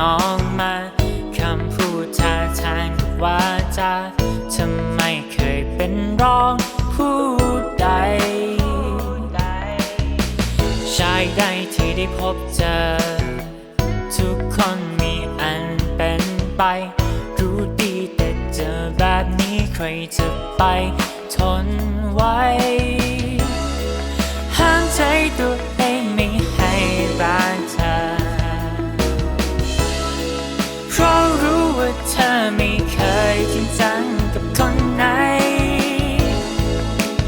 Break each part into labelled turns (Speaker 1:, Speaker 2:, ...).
Speaker 1: มองมาคำพูดท่าทางกับวาจาทำไมเคยเป็นรองผู้ใด ชายใดที่ได้พบเจอ ทุกคนมีอันเป็นไป รู้ดีแต่เจอแบบนี้ใครจะไปทนไว้ ห้ามใจตัว ไม่เคยจริงจังกับคนไหน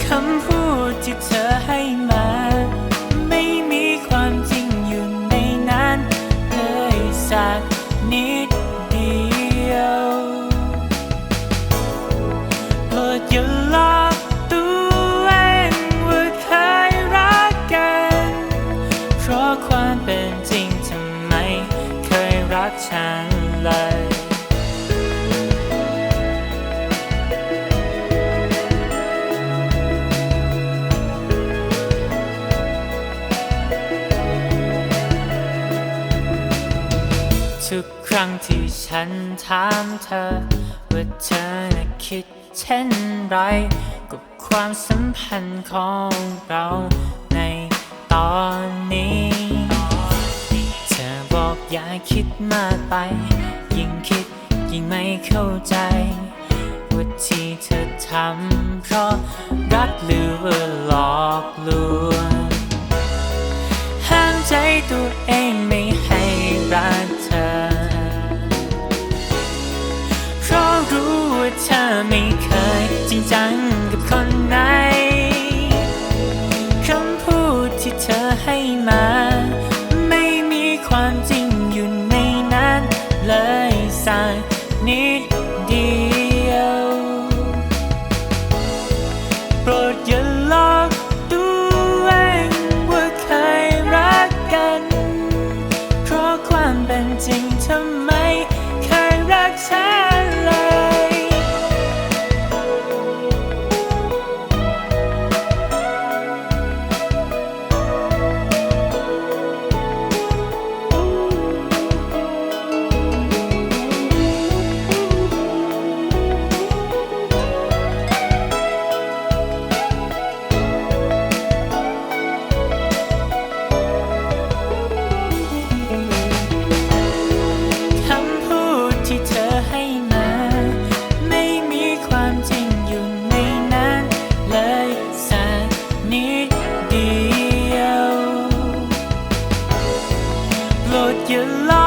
Speaker 1: คำพูดที่เธอให้มา ไม่มีความจริงอยู่ในนั้นเลยสักนิดเดียวโปรดอย่าหลอกตัวเองว่าเคยรักกัน เพราะความเป็นจริงทำไมเคยรักฉันเลย ทุกครั้งที่ฉันถามเธอ ว่าเธอน่ะคิดเช่นไร กับความสัมพันธ์ของเราในตอนนี้ เธอบอกอย่าคิดมากไป ยิ่งคิดยิ่งไม่เข้าใจว่าที่เธอทำเพราะรักหรือว่าหลอกลวงห้ามใจตัวเองไม่ ความเป็นจริงทำไมเคยรักเธอียวโปรดอย่าล